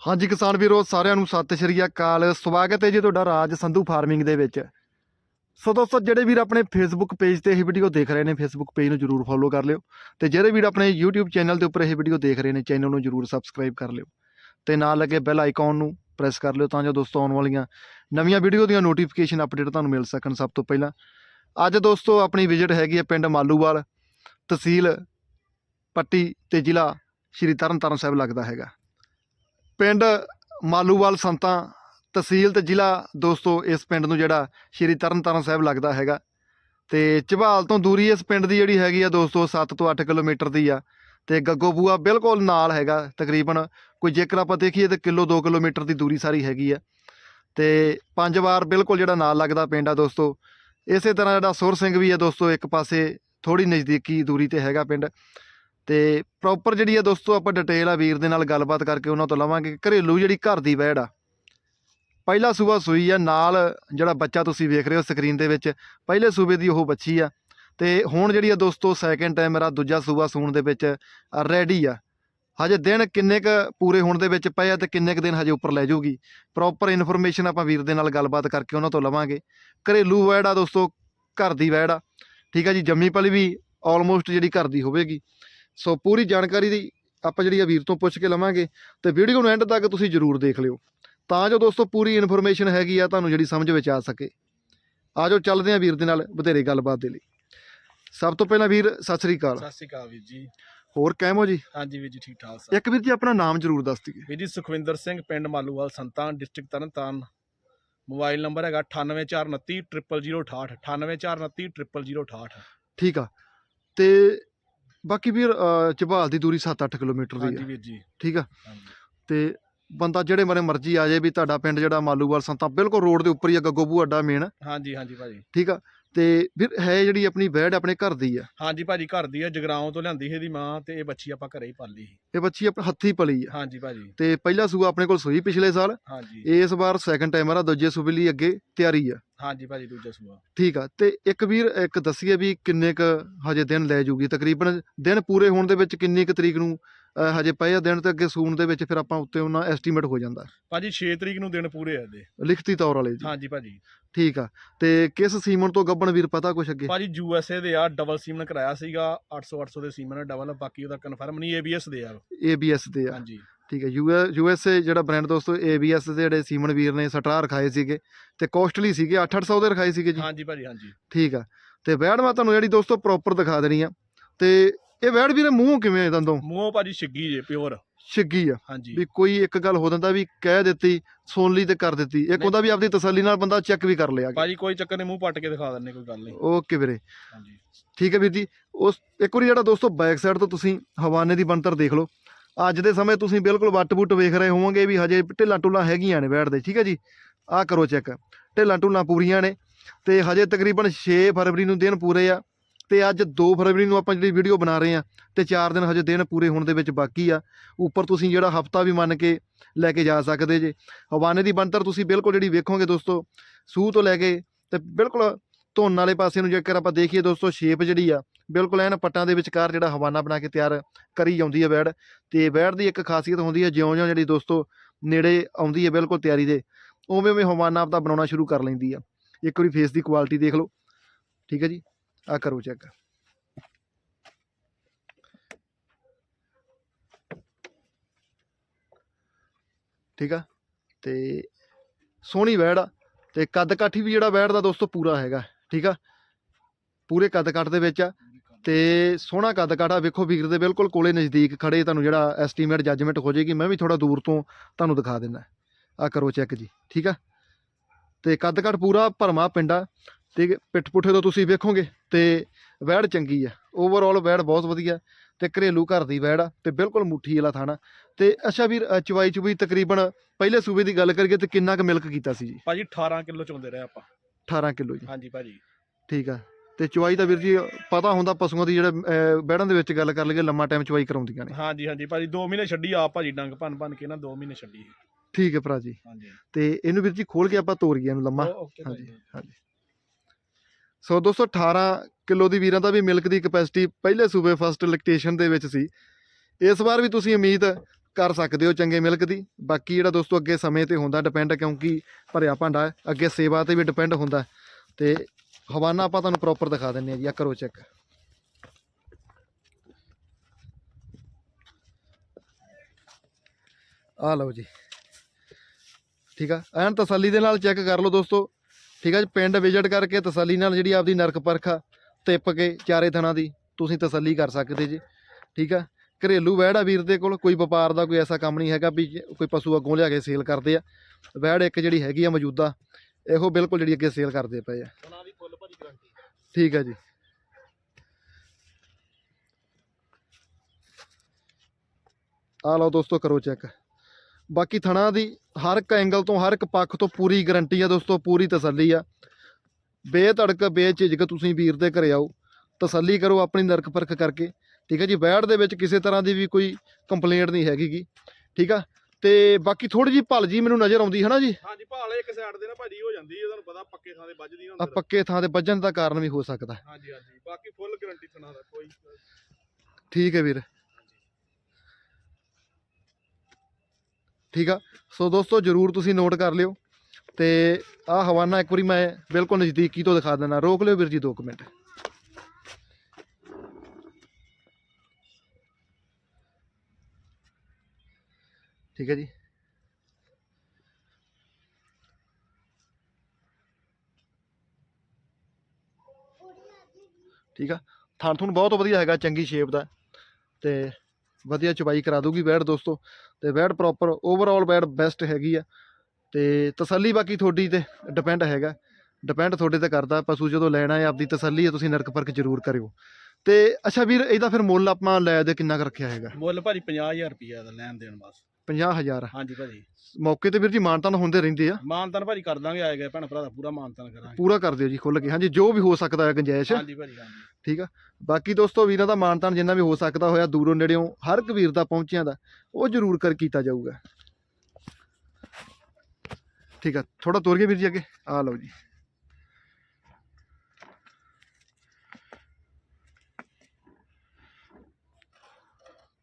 ਹਾਂਜੀ ਕਿਸਾਨ ਵੀਰੋ, ਸਾਰਿਆਂ ਨੂੰ ਸਤਿ ਸ਼੍ਰੀ ਅਕਾਲ। ਸਵਾਗਤ ਹੈ ਜੀ ਤੁਹਾਡਾ ਰਾਜ ਸੰਧੂ ਫਾਰਮਿੰਗ ਦੇ ਵਿੱਚ। ਸੋ ਦੋਸਤੋ, ਜਿਹੜੇ ਵੀਰ ਆਪਣੇ ਫੇਸਬੁੱਕ ਪੇਜ ਤੇ ਇਹ ਵੀਡੀਓ ਦੇਖ ਰਹੇ ਨੇ ਫੇਸਬੁੱਕ ਪੇਜ ਨੂੰ ਜਰੂਰ ਫੋਲੋ ਕਰ ਲਿਓ ਤੇ ਜਿਹੜੇ ਵੀਰ ਆਪਣੇ YouTube ਚੈਨਲ ਦੇ ਉੱਪਰ ਇਹ ਵੀਡੀਓ ਦੇਖ ਰਹੇ ਨੇ ਚੈਨਲ ਨੂੰ ਜਰੂਰ ਸਬਸਕ੍ਰਾਈਬ ਕਰ ਲਿਓ ਤੇ ਨਾਲ ਲੱਗੇ ਬੈਲ ਆਈਕਨ ਨੂੰ ਪ੍ਰੈਸ ਕਰ ਲਿਓ ਤਾਂ ਜੋ ਦੋਸਤੋ ਆਉਣ ਵਾਲੀਆਂ ਨਵੀਆਂ ਵੀਡੀਓ ਦੀਆਂ ਨੋਟੀਫਿਕੇਸ਼ਨ ਅਪਡੇਟ ਤੁਹਾਨੂੰ ਮਿਲ ਸਕਣ ਸਭ ਤੋਂ ਪਹਿਲਾਂ। ਅੱਜ ਦੋਸਤੋ, ਆਪਣੀ ਵਿਜ਼ਿਟ ਹੈਗੀ ਹੈ ਪਿੰਡ ਮਾਲੂਵਾਲ, ਤਹਿਸੀਲ ਪੱਟੀ ਤੇ ਜ਼ਿਲ੍ਹਾ ਸ਼੍ਰੀ ਤਰਨਤਾਰਨ ਸਾਹਿਬ ਲੱਗਦਾ ਹੈਗਾ। ਪਿੰਡ ਮਾਲੂਵਾਲ ਸੰਤਾਂ ਤਹਿਸੀਲ ਤੇ ਜ਼ਿਲ੍ਹਾ ਦੋਸਤੋ ਇਸ ਪਿੰਡ ਨੂੰ ਜਿਹੜਾ ਸ਼੍ਰੀ ਤਰਨਤਾਰਨ ਸਾਹਿਬ ਲੱਗਦਾ ਹੈਗਾ। ਤੇ ਝਬਾਲ ਤੋਂ ਦੂਰੀ ਇਸ ਪਿੰਡ ਦੀ ਜਿਹੜੀ ਹੈਗੀ ਆ ਦੋਸਤੋ 7 ਤੋਂ 8 ਕਿਲੋਮੀਟਰ ਦੀ ਆ। ਤੇ ਗੱਗੋਬੂਆ ਬਿਲਕੁਲ ਨਾਲ ਹੈਗਾ, ਤਕਰੀਬਨ ਕੋਈ ਜੇਕਰ ਆਪਾਂ ਦੇਖੀਏ ਤਾਂ ਕਿਲੋ 2 ਕਿਲੋਮੀਟਰ ਦੀ ਦੂਰੀ ਸਾਰੀ ਹੈਗੀ ਆ। ਤੇ ਪੰਜ ਵਾਰ ਬਿਲਕੁਲ ਜਿਹੜਾ ਨਾਲ ਲੱਗਦਾ ਪਿੰਡ ਆ ਦੋਸਤੋ। ਇਸੇ ਤਰ੍ਹਾਂ ਜਿਹੜਾ ਸੁਰ ਸਿੰਘ ਵੀ ਆ ਦੋਸਤੋ ਇੱਕ ਪਾਸੇ ਥੋੜੀ ਨਜ਼ਦੀਕੀ ਦੂਰੀ ਤੇ ਹੈਗਾ ਪਿੰਡ। ਤੇ ਪ੍ਰੋਪਰ ਜਿਹੜੀ ਆ ਦੋਸਤੋ ਆਪਾਂ ਡਿਟੇਲ ਆ ਵੀਰ ਦੇ ਨਾਲ ਗੱਲਬਾਤ ਕਰਕੇ ਉਹਨਾਂ ਤੋਂ ਲਵਾਂਗੇ ਘਰੇਲੂ ਜਿਹੜੀ ਘਰ ਦੀ ਵੈੜ ਆ, ਪਹਿਲਾ ਸੂਬਾ ਸੂਈ ਆ, ਨਾਲ ਜਿਹੜਾ ਬੱਚਾ ਤੁਸੀਂ ਵੇਖ ਰਹੇ ਹੋ ਸਕਰੀਨ ਦੇ ਵਿੱਚ, ਪਹਿਲੇ ਸੂਬੇ ਦੀ ਉਹ ਬੱਚੀ ਆ ਤੇ ਹੁਣ ਜਿਹੜੀ ਆ ਦੋਸਤੋ ਸੈਕੰਡ ਟਾਈਮ ਮੇਰਾ ਦੂਜਾ ਸੂਬਾ ਸੂਣ ਦੇ ਵਿੱਚ ਰੈਡੀ ਆ। ਹਜੇ ਦਿਨ ਕਿੰਨੇ ਕ ਪੂਰੇ ਹੋਣ ਦੇ ਵਿੱਚ ਪਏ ਆ ਤੇ ਕਿੰਨੇ ਕ ਦਿਨ ਹਜੇ ਉੱਪਰ ਲੈ ਜਾਊਗੀ? ਪ੍ਰੋਪਰ ਇਨਫੋਰਮੇਸ਼ਨ ਆਪਾਂ ਵੀਰ ਦੇ ਨਾਲ ਗੱਲਬਾਤ ਕਰਕੇ ਉਹਨਾਂ ਤੋਂ ਲਵਾਂਗੇ। ਘਰੇਲੂ ਵੈੜ ਆ ਦੋਸਤੋ, ਘਰ ਦੀ ਵੈੜ ਆ, ਠੀਕ ਆ ਜੀ ਜੰਮੀ ਪਲੀ ਵੀ ਆਲਮੋਸਟ ਜਿਹੜੀ ਘਰ ਦੀ ਹੋਵੇਗੀ। ਸੋ ਪੂਰੀ ਜਾਣਕਾਰੀ ਦੀ ਆਪਾਂ ਜਿਹੜੀ ਆ ਵੀਰ ਤੋਂ ਪੁੱਛ ਕੇ ਲਵਾਂਗੇ ਤੇ ਵੀਡੀਓ ਨੂੰ ਐਂਡ ਤੱਕ ਤੁਸੀਂ ਜਰੂਰ ਦੇਖ ਲਿਓ। ਤਾਂ ਜੋ ਦੋਸਤੋ ਪੂਰੀ ਇਨਫੋਰਮੇਸ਼ਨ ਹੈਗੀ ਆ ਤੁਹਾਨੂੰ ਜਿਹੜੀ ਸਮਝ ਵਿੱਚ ਆ ਸਕੇ। ਆਜੋ ਚੱਲਦੇ ਆ ਵੀਰ ਦੇ ਨਾਲ ਬਥੇਰੇ ਗੱਲਬਾਤ ਦੇ ਲਈ। ਸਭ ਤੋਂ ਪਹਿਲਾਂ ਵੀਰ ਸਤਿ ਸ੍ਰੀ ਅਕਾਲ। ਸਤਿ ਸ਼੍ਰੀ ਅਕਾਲ ਵੀਰ ਜੀ। ਹੋਰ ਕਹਿਮੋ ਜੀ? ਹਾਂਜੀ ਵੀਰ ਜੀ ਠੀਕ ਠਾਕ ਸਰ। ਇੱਕ ਵੀਰ ਜੀ ਆਪਣਾ ਨਾਮ ਜਰੂਰ ਦੱਸ ਦਈਏ ਵੀਰ ਜੀ ਸੁਖਵਿੰਦਰ ਸਿੰਘ ਪਿੰਡ ਮਾਲੂਵਾਲ ਸੰਤਾਂ ਡਿਸਟ੍ਰਿਕਟ ਤਰਨਤਾਰਨ। ਮੋਬਾਈਲ ਨੰਬਰ ਹੈਗਾ 98429 00068 98429 00068 ਠੀਕ ਆ। ਤੇ ਬਾਕੀ ਵੀਰ ਅ, ਝਬਾਲ ਦੀ ਦੂਰੀ 7-8 ਕਿਲੋਮੀਟਰ ਦੀ ਹਾਂਜੀ ਆ ਵੀਰ ਜੀ। ਠੀਕ ਆ? ਹਾਂਜੀ। ਤੇ ਬੰਦਾ ਜਿਹੜੇ ਮਰੇ ਮਰਜ਼ੀ ਆ ਜਾਏ ਵੀ ਤੁਹਾਡਾ ਪਿੰਡ ਜਿਹੜਾ ਮਾਲੂਵਾਲ ਸੰਤਾਂ ਬਿਲਕੁਲ ਰੋਡ ਦੇ ਉੱਪਰ ਹੀ ਆ ਗੱਗੋਬੂ ਅੱਡਾ ਮੇਨ ਹਾਂਜੀ ਹਾਂਜੀ ਭਾਜੀ। ਠੀਕ ਆ? ਤੇ ਵੀਰ ਹੈ ਜਿਹੜੀ ਆਪਣੀ ਵੈੜ ਆਪਣੇ ਘਰ ਦੀ ਆ। ਹਾਂਜੀ ਭਾਜੀ ਘਰ ਦੀ ਹੈ ਜਗਰਾਉਂ ਤੋਂ ਲਿਆਂਦੀ ਸੀ ਇਹਦੀ ਮਾਂ ਤੇ ਇਹ ਬੱਚੀ ਆਪਾਂ ਘਰੇ ਹੀ ਪਾਲੀ ਸੀ। ਇਹ ਬੱਚੀ ਆਪਣੇ ਹੱਥੀ ਪਲੀ ਆ। ਹਾਂਜੀ ਭਾਜੀ। ਤੇ ਪਹਿਲਾ ਸੂਆ ਆਪਣੇ ਕੋਲ ਸੂਈ ਪਿਛਲੇ ਸਾਲ। ਹਾਂਜੀ। ਇਸ ਵਾਰ ਸੈਕੰਡ ਟਾਈਮ ਆ ਦੂਜੇ ਸੂਬੇ ਲਈ ਅੱਗੇ ਤਿਆਰੀ ਆ। ਹਾਂਜੀ ਭਾਜੀ ਦੂਜਾ ਸੂਆ। ਠੀਕ ਆ ਤੇ ਇੱਕ ਵੀਰ ਇੱਕ ਦੱਸੀਏ ਵੀ ਕਿੰਨੇ ਕ ਹਜੇ ਦਿਨ ਲੈ ਜੂਗੀ? ਤਕਰੀਬਨ ਦਿਨ ਪੂਰੇ ਹੋਣ ਦੇ ਵਿੱਚ ਕਿੰਨੀ ਕ ਤਰੀਕ ਨੂੰ ਅ, ਹਜੇ ਪਏ ਆ ਦਿਨ ਤੇ ਅੱਗੇ ਸੂਣ ਦੇ ਵਿੱਚ ਫਿਰ ਆਪਾਂ ਉੱਤੇ ਉਹਨਾਂ ਐਸਟੀਮੇਟ ਹੋ ਜਾਂਦਾ। ਭਾਜੀ 6 ਤਰੀਕ ਨੂੰ ਦਿਨ ਪੂਰੇ ਆ ਇਹਦੇ। ਲਿਖਤੀ ਤੌਰ ਵਾਲੇ ਜੀ। ਹਾਂਜੀ ਭਾਜੀ। ਠੀਕ ਆ। ਤੇ ਕਿਸ ਸੀਮਨ ਤੋਂ ਗੱਬਣ ਵੀਰ ਪਤਾ ਕੁਛ ਅੱਗੇ? ਭਾਜੀ ਯੂ ਐਸ ਏ ਦੇ ਆ ਡਬਲ ਸੀਮਨ ਕਰਾਇਆ ਸੀਗਾ 800 800 ਦੇ ਸੀਮਨ ਡਬਲ ਬਾਕੀ ਉਹਦਾ ਕਨਫਰਮ ਨਹੀਂ ਏਬੀਐਸ ਦੇ ਆ ABS ਦੇ ਆ। ਹਾਂਜੀ। ਠੀਕ ਹੈ ਯੂ ਐਸ ਏ ਜਿਹੜਾ ਬ੍ਰਾਂਡ ਦੋਸਤੋ ABS ਦੇ ਜਿਹੜੇ ਸੀਮਨ ਵੀਰ ਨੇ ਸਟਰਾ ਰਖਾਏ ਸੀਗੇ ਤੇ ਕੋਸਟਲੀ ਸੀਗੇ 8-800 ਦੇ ਰਖਾਏ ਸੀਗੇ ਜੀ। ਹਾਂਜੀ ਭਾਜੀ ਹਾਂਜੀ। ਠੀਕ ਆ। ਤੇ ਵੈੜ ਮੈਂ ਤੁਹਾਨੂੰ ਜਿਹੜੀ ਦੋਸਤੋ ਪ੍ਰੋਪਰ ਦਿਖਾ ਦੇਣੀ ਆ ਤੇ ਇਹ ਵੈੜ ਵੀਰੇ ਮੂੰਹ ਕਿਵੇਂ ਦੰਦੋਂ? ਮੂੰਹੋਂ ਭਾਜੀ ਛਿੱਗੀ ਜੇ ਪਿਓਰ ਛਿੱਗੀ ਆ। ਹਾਂਜੀ। ਵੀ ਕੋਈ ਇੱਕ ਗੱਲ ਹੋ ਜਾਂਦਾ ਵੀ ਕਹਿ ਦਿੱਤੀ ਸੁਣ ਲਈ ਤੇ ਕਰ ਦਿੱਤੀ। ਇੱਕ। ਹੁੰਦਾ ਵੀ ਆਪਦੀ ਤਸੱਲੀ ਨਾਲ ਬੰਦਾ ਚੈੱਕ ਵੀ ਕਰ ਲਿਆ। ਭਾਜੀ ਕੋਈ ਚੱਕਰ ਨਹੀਂ ਮੂੰਹ ਪੱਟ ਕੇ ਦਿਖਾ ਦਿੰਨੇ ਕੋਈ ਗੱਲ ਨਹੀਂ। ਓਕੇ ਵੀਰੇ। ਹਾਂਜੀ। ਠੀਕ ਹੈ ਵੀਰ ਜੀ। ਉਸ ਇੱਕ ਵਾਰੀ ਜਿਹੜਾ ਦੋਸਤੋ ਬੈਕ ਸਾਈਡ ਤੋਂ ਤੁਸੀਂ ਹਵਾਨੇ ਦੀ ਬਣਤਰ ਦੇਖ ਲਓ। ਅੱਜ ਦੇ ਸਮੇਂ ਤੁਸੀਂ ਬਿਲਕੁਲ ਵੱਟ-ਵੁੱਟ ਵੇਖ ਰਹੇ ਹੋਵੋਗੇ ਵੀ ਹਜੇ ਢਿੱਲਾਂ ਟੁੱਲਾਂ ਹੈਗੀਆਂ ਨੇ ਬੈਠ ਦੇ। ਠੀਕ ਹੈ ਜੀ? ਆਹ ਕਰੋ ਚੈੱਕ ਢਿੱਲਾਂ ਟੁੱਲਾਂ ਪੂਰੀਆਂ ਨੇ ਤੇ ਹਜੇ ਤਕਰੀਬਨ 6 ਫਰਵਰੀ ਨੂੰ ਦਿਨ ਪੂਰੇ ਆ। ਤੇ ਅੱਜ 2 ਫਰਵਰੀ ਨੂੰ ਆਪਾਂ ਜਿਹੜੀ ਵੀਡੀਓ ਬਣਾ ਰਹੇ ਆ ਤੇ 4 ਦਿਨ ਹਜੇ ਦਿਨ ਪੂਰੇ ਹੋਣ ਦੇ ਵਿੱਚ ਬਾਕੀ ਆ। ਉੱਪਰ ਤੁਸੀਂ ਜਿਹੜਾ ਹਫਤਾ ਵੀ ਮੰਨ ਕੇ ਲੈ ਕੇ ਜਾ ਸਕਦੇ ਜੇ। ਹਵਾਨੇ ਦੀ ਬਣਤਰ ਤੁਸੀਂ ਬਿਲਕੁਲ ਜਿਹੜੀ ਵੇਖੋਗੇ ਦੋਸਤੋ, ਸੂਹ ਤੋਂ ਲੈ ਕੇ ਤੇ ਬਿਲਕੁਲ ਧੁੰਨ ਵਾਲੇ ਪਾਸੇ ਨੂੰ ਜੇਕਰ ਆਪਾਂ ਦੇਖੀਏ ਦੋਸਤੋ ਸ਼ੇਪ ਜਿਹੜੀ ਆ, ਬਿਲਕੁਲ ਐਨ ਪੱਟਾਂ ਦੇ ਵਿਚਕਾਰ ਜਿਹੜਾ ਹਵਾਨਾ ਬਣਾ ਕੇ ਤਿਆਰ ਕਰੀ ਜਾਂਦੀ ਹੈ ਵੈੜ ਤੇ ਵੈੜ ਦੀ ਇੱਕ ਖਾਸੀਅਤ ਹੁੰਦੀ ਹੈ ਜਿਉਂ-ਜਿਉਂ ਜਿਹੜੀ ਦੋਸਤੋ ਨੇੜੇ ਆਉਂਦੀ ਹੈ ਬਿਲਕੁਲ ਤਿਆਰੀ ਦੇ ਉਵੇਂ ਉਵੇਂ ਹਵਾਨਾ ਆਪਦਾ ਬਣਾਉਣਾ ਸ਼ੁਰੂ ਕਰ ਲੈਂਦੀ ਆ। ਇੱਕ ਵਾਰੀ ਫੇਸ ਦੀ ਕੁਆਲਿਟੀ ਦੇਖ ਲਓ। ਠੀਕ ਹੈ ਜੀ? ਆ ਕਰੋ ਚੈੱਕ। ਠੀਕ ਆ? ਤੇ ਸੋਹਣੀ ਵੈੜ ਆ। ਤੇ ਕੱਦ ਕਾਠੀ ਵੀ ਜਿਹੜਾ ਵੈੜ ਦਾ ਦੋਸਤੋ ਪੂਰਾ ਹੈਗਾ, ਠੀਕ ਆ? ਪੂਰੇ ਕੱਦ ਕੱਟ ਦੇ ਵਿੱਚ ਆ। ਤੇ ਸੋਹਣਾ ਕੱਦ ਕਾਠਾ ਵੇਖੋ ਵੀਰ ਦੇ ਬਿਲਕੁਲ ਕੋਲੇ ਨਜ਼ਦੀਕ ਖੜੇ, ਤੁਹਾਨੂੰ ਜਿਹੜਾ ਐਸਟੀਮੇਟ ਜੱਜਮੈਂਟ ਹੋ ਜਾਏਗੀ, ਮੈਂ ਵੀ ਥੋੜਾ ਦੂਰ ਤੋਂ ਤੁਹਾਨੂੰ ਦਿਖਾ ਦਿੰਦਾ। ਆ ਕਰੋ ਚੈੱਕ ਜੀ, ਠੀਕ ਆ? ਤੇ ਕੱਦ ਕੱਟ ਪੂਰਾ ਭਰਮਾ ਪਿੰਡਾ ਤੇ ਪਿੱਠ ਪੁੱਠੇ ਤੋਂ ਤੁਸੀਂ ਵੇਖੋਗੇ ਤੇ ਵੈੜ ਚੰਗੀ ਆ। ਓਵਰਆਲ ਵੈੜ ਬਹੁਤ ਵਧੀਆ ਤੇ ਘਰੇਲੂ ਘਰ ਦੀ ਵੈੜ ਆ ਤੇ ਬਿਲਕੁਲ ਮੁੱਠੀ ਵਾਲਾ ਥਾਣਾ। ਤੇ ਅੱਛਾ ਵੀਰ ਚਵਾਈ ਚੁਬਈ ਤਕਰੀਬਨ ਪਹਿਲੇ ਸੂਬੇ ਦੀ ਗੱਲ ਕਰੀਏ ਤੇ ਕਿੰਨਾ ਕੁ ਮਿਲਕ ਕੀਤਾ ਸੀ ਜੀ? ਭਾਜੀ 18 ਕਿਲੋ ਚੋਂਦੇ ਰਹੇ ਆਪਾਂ। 18 ਕਿਲੋ ਜੀ। ਹਾਂਜੀ ਭਾਜੀ। ਠੀਕ ਆ। ਤੇ ਚਵਾਈ ਦਾ ਵੀਰ ਜੀ ਪਤਾ ਹੁੰਦਾ ਪਸ਼ੂਆਂ ਦੀ ਜਿਹੜਾ ਬੈੜਾਂ ਦੇ ਵਿੱਚ ਗੱਲ ਕਰ ਲਈਏ ਲੰਮਾ ਟਾਈਮ ਚਵਾਈ ਕਰਾਉਂਦੀਆਂ ਨੇ। ਹਾਂਜੀ ਹਾਂਜੀ ਭਾਜੀ 2 ਮਹੀਨੇ ਛੱਡੀ ਆਪ ਭਾਜੀ ਡੰਗ ਭੰਨ ਭੰਨ ਕੇ ਨਾ 2 ਮਹੀਨੇ ਛੱਡੀ। ਠੀਕ ਹੈ ਭਰਾ ਜੀ। ਹਾਂਜੀ। ਤੇ ਇਹਨੂੰ ਵੀਰ ਜੀ ਖੋਲ ਕੇ ਆਪਾਂ ਤੋਰੀਏ ਇਹਨੂੰ ਲੰਮਾ। ਹਾਂਜੀ ਹਾਂਜੀ। ਸੋ ਦੋਸਤੋ 18 ਕਿਲੋ ਦੀ ਵੀਰਾਂ ਦਾ ਵੀ ਮਿਲਕ ਦੀ ਕਪੈਸਿਟੀ ਪਹਿਲੇ ਸੂਬੇ ਫਸਟ ਲੈਕਟੇਸ਼ਨ ਦੇ ਵਿੱਚ ਸੀ। ਇਸ ਵਾਰ ਵੀ ਤੁਸੀਂ ਉਮੀਦ ਕਰ ਸਕਦੇ ਹੋ ਚੰਗੇ ਮਿਲਕ ਦੀ। ਬਾਕੀ ਜਿਹੜਾ ਦੋਸਤੋ, ਅੱਗੇ ਸਮੇਂ ਤੇ ਹੁੰਦਾ ਡਿਪੈਂਡ ਕਿਉਂਕਿ ਭਰਿਆ ਭਾਂਡਾ ਅੱਗੇ ਸੇਵਾ ਤੇ ਵੀ ਡਿਪੈਂਡ ਹੁੰਦਾ ਤੇ ਹਵਾਨਾ ਆਪਾਂ ਤੁਹਾਨੂੰ ਪ੍ਰੋਪਰ ਦਿਖਾ ਦਿੰਨੇ ਆ ਜੀ, ਆ ਕਰੋ ਚੈੱਕ ਆ ਲਓ ਜੀ। ਠੀਕ ਆ? ਐਨ ਤਸੱਲੀ ਦੇ ਨਾਲ ਚੈੱਕ ਕਰ ਲਓ ਦੋਸਤੋ। ਠੀਕ ਆ ਜੀ ਪਿੰਡ ਵਿਜ਼ਿਟ ਕਰਕੇ ਤਸੱਲੀ ਨਾਲ ਜਿਹੜੀ ਆਪਦੀ ਨਰਕ ਪਰਖਾ ਤਿੱਪ ਕੇ ਚਾਰੇ ਥਣਾ ਦੀ ਤੁਸੀਂ ਤਸੱਲੀ ਕਰ ਸਕਦੇ ਜੀ ਠੀਕ ਆ। ਘਰੇਲੂ ਵਹਿੜ ਆ ਵੀਰ ਦੇ ਕੋਲ ਕੋਈ ਵਪਾਰ ਦਾ ਕੋਈ ਐਸਾ ਕੰਮ ਨਹੀਂ ਹੈਗਾ ਵੀ ਕੋਈ ਪਸ਼ੂ ਅੱਗੋਂ ਲਿਆ ਕੇ ਸੇਲ ਕਰਦੇ ਆ। ਵਹਿੜ ਇੱਕ ਜਿਹੜੀ ਹੈਗੀ ਆ ਮੌਜੂਦਾ ਇਹੋ ਬਿਲਕੁਲ ਜਿਹੜੀ ਅੱਗੇ ਸੇਲ ਕਰਦੇ ਪਏ ਆ। ਠੀਕ ਹੈ ਜੀ। ਆ ਲਓ ਦੋਸਤੋ ਕਰੋ ਚੈੱਕ। ਬਾਕੀ ਥਣਾ ਦੀ ਹਰ ਇੱਕ ਐਂਗਲ ਤੋਂ ਹਰ ਇੱਕ ਪੱਖ ਤੋਂ ਪੂਰੀ ਗਾਰੰਟੀ ਆ ਦੋਸਤੋ ਪੂਰੀ ਤਸੱਲੀ ਆ। ਬੇਧੜਕ ਬੇਝਿਜਕ ਤੁਸੀਂ ਵੀਰ ਦੇ ਘਰੇ ਆਓ ਤਸੱਲੀ ਕਰੋ ਆਪਣੀ ਨਰਕ ਪਰਖ ਕਰਕੇ ਠੀਕ ਹੈ ਜੀ? ਬੈੜ ਦੇ ਵਿੱਚ ਕਿਸੇ ਤਰ੍ਹਾਂ ਦੀ ਵੀ ਕੋਈ ਕੰਪਲੇਂਟ ਨਹੀਂ ਹੈਗੀਗੀ ਠੀਕ ਆ? ਤੇ ਬਾਕੀ ਥੋੜੀ ਜੀ ਭਲ ਜੀ ਮੈਨੂੰ ਨਜ਼ਰ ਆਉਂਦੀ ਹੈ ਨਾ ਜੀ? ਹਾਂਜੀ ਭਾਲ ਇੱਕ ਸਾਈਡ ਦੇ ਨਾ ਭਾਜੀ ਹੋ ਜਾਂਦੀ ਹੈ ਤੁਹਾਨੂੰ ਪਤਾ ਪੱਕੇ ਥਾਂ ਤੇ ਵੱਜਦੀ ਆ ਹੁੰਦਾ ਪੱਕੇ ਥਾਂ ਤੇ ਵੱਜਣ ਦਾ ਕਾਰਨ ਵੀ ਹੋ ਸਕਦਾ। ਹਾਂਜੀ ਹਾਂਜੀ ਬਾਕੀ ਫੁੱਲ ਗਰੰਟੀ ਥਣਾ ਦਾ ਕੋਈ। ਠੀਕ ਹੈ ਵੀਰ। ਠੀਕ ਆ? ਸੋ ਦੋਸਤੋ, ਜਰੂਰ ਤੁਸੀਂ ਨੋਟ ਕਰ ਲਿਓ ਤੇ ਆਹ ਹਵਾਨਾ ਇੱਕ ਵਾਰੀ ਮੈਂ ਬਿਲਕੁਲ ਨਜ਼ਦੀਕੀ ਤੋਂ ਦਿਖਾ ਦਿੰਦਾ। ਰੋਕ ਲਿਓ ਵੀਰ ਜੀ 2 ਮਿੰਟ। ਠੀਕ ਹੈ ਜੀ। ਠੀਕ ਆ? ਥਣ ਥੁਣ ਬਹੁਤ ਵਧੀਆ ਹੈਗਾ, ਚੰਗੀ ਸ਼ੇਪ ਦਾ। ਤੇ ਵਧੀਆ ਚਬਾਈ ਕਰਾ ਦੂਗੀ ਬੈਡ ਦੋਸਤੋ ਤੇ bad proper overall bad best ਹੈਗੀ ਆ ਤੇ ਤਸੱਲੀ ਬਾਕੀ ਤੁਹਾਡੀ ਤੇ ਡਿਪੈਂਡ ਹੈਗਾ। ਡਿਪੈਂਡ ਤੁਹਾਡੇ ਤੇ ਕਰਦਾ ਪਸ਼ੂ ਜਦੋਂ ਲੈਣਾ ਹੈ ਆਪਦੀ ਤਸੱਲੀ ਹੈ ਤੁਸੀਂ ਨਰਕ ਪਰਖ ਜ਼ਰੂਰ ਕਰਿਓ। ਤੇ ਅੱਛਾ ਵੀਰ ਇਹਦਾ ਫਿਰ ਮੁੱਲ ਆਪਾਂ ਲੈ ਦੇ ਕਿੰਨਾ ਰੱਖਿਆ ਹੈਗਾ? ਮੁੱਲ ਭਾਜੀ 50000 ਰੁਪਿਆ ਦਾ ਲੈਣ ਦੇਣ ਬਸ। 50000 ਹਾਂਜੀ ਭਾਜੀ। ਮੌਕੇ ਤੇ ਵੀਰ ਜੀ ਮਾਨਤਾਨ ਹੁੰਦੇ ਰਹਿੰਦੇ ਆ। ਮਾਨਤਨ ਭਾਜੀ ਕਰ ਦਾਂਗੇ ਆਏ ਗਏ ਭੈਣ ਭਰਾ ਦਾ ਪੂਰਾ ਮਾਨਤਨ ਕਰਾਂਗੇ। ਪੂਰਾ ਕਰ ਦਿਓ ਜੀ ਖੁੱਲ ਕੇ। ਹਾਂਜੀ ਜੋ ਵੀ ਹੋ ਸਕਦਾ ਹੈ ਗੁੰਜਾਇਸ਼। ਹਾਂਜੀ ਭਾਜੀ ਹਾਂਜੀ। ਠੀਕ ਆ? ਬਾਕੀ ਦੋਸਤੋ ਵੀਰਾਂ ਦਾ ਮਾਨਤਾਨ ਜਿੰਨਾ ਵੀ ਹੋ ਸਕਦਾ ਹੋਇਆ ਦੂਰੋਂ ਨੇੜਿਓਂ ਹਰ ਇੱਕ ਵੀਰ ਦਾ ਪਹੁੰਚਿਆਂ ਦਾ, ਉਹ ਜ਼ਰੂਰ ਕਰ ਕੀਤਾ ਜਾਊਗਾ। ਠੀਕ ਆ ਥੋੜਾ ਤੁਰ ਗਏ ਵੀਰ ਜੀ ਅੱਗੇ ਆ ਲਓ ਜੀ।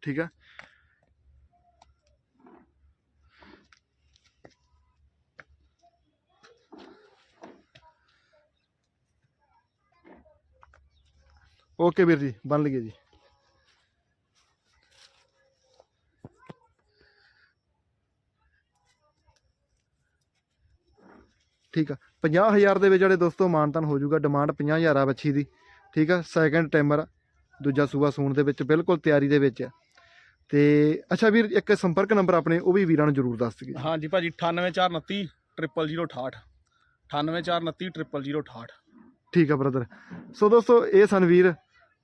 ਠੀਕ ਆ? ਓਕੇ ਵੀਰ ਜੀ ਬਣ ਲਈਏ ਜੀ। ਠੀਕ ਆ 50000 ਦੇ ਵਿੱਚ ਜਿਹੜੇ ਦੋਸਤੋ ਮਾਨਤਨ ਹੋ ਜਾਊਗਾ ਡਿਮਾਂਡ 50000 ਆ ਬੱਚੀ ਦੀ। ਠੀਕ ਆ ਸੈਕੰਡ ਟਾਈਮਰ ਦੂਜਾ ਸੂਆ ਸੂਣ ਦੇ ਵਿੱਚ ਬਿਲਕੁਲ ਤਿਆਰੀ ਦੇ ਵਿੱਚ ਆ। ਤੇ ਅੱਛਾ ਵੀਰ ਇੱਕ ਸੰਪਰਕ ਨੰਬਰ ਆਪਣੇ ਉਹ ਵੀ ਵੀਰਾਂ ਨੂੰ ਜ਼ਰੂਰ ਦੱਸ ਦਿਓ। ਹਾਂਜੀ ਭਾਜੀ 98429 00068 98429 00068 ਠੀਕ ਆ ਬ੍ਰਦਰ ਸੋ ਦੋਸਤੋ ਇਹ ਸਨ ਵੀਰ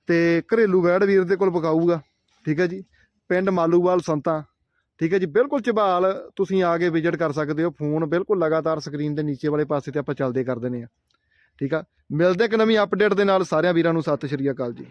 ਤੇ ਘਰੇਲੂ ਵੈੜ ਵੀਰ ਦੇ ਕੋਲ ਪਕਾਊਗਾ, ਠੀਕ ਹੈ ਜੀ। ਪਿੰਡ ਮਾਲੂਵਾਲ ਸੰਤਾਂ, ਠੀਕ ਹੈ ਜੀ। ਬਿਲਕੁਲ ਚਬਾਲ ਤੁਸੀਂ ਆ ਕੇ ਵਿਜ਼ਿਟ ਕਰ ਸਕਦੇ ਹੋ। ਫੋਨ ਬਿਲਕੁਲ ਲਗਾਤਾਰ ਸਕਰੀਨ ਦੇ ਨੀਚੇ ਵਾਲੇ ਪਾਸੇ ਤੇ ਆਪਾਂ ਚੱਲਦੇ ਕਰ ਦਿੰਦੇ ਆ, ਠੀਕ ਆ। ਮਿਲਦੇ ਇੱਕ ਨਵੀਂ ਅਪਡੇਟ ਦੇ ਨਾਲ। ਸਾਰਿਆਂ ਵੀਰਾਂ ਨੂੰ ਸਤਿ ਸ਼੍ਰੀ ਅਕਾਲ ਜੀ।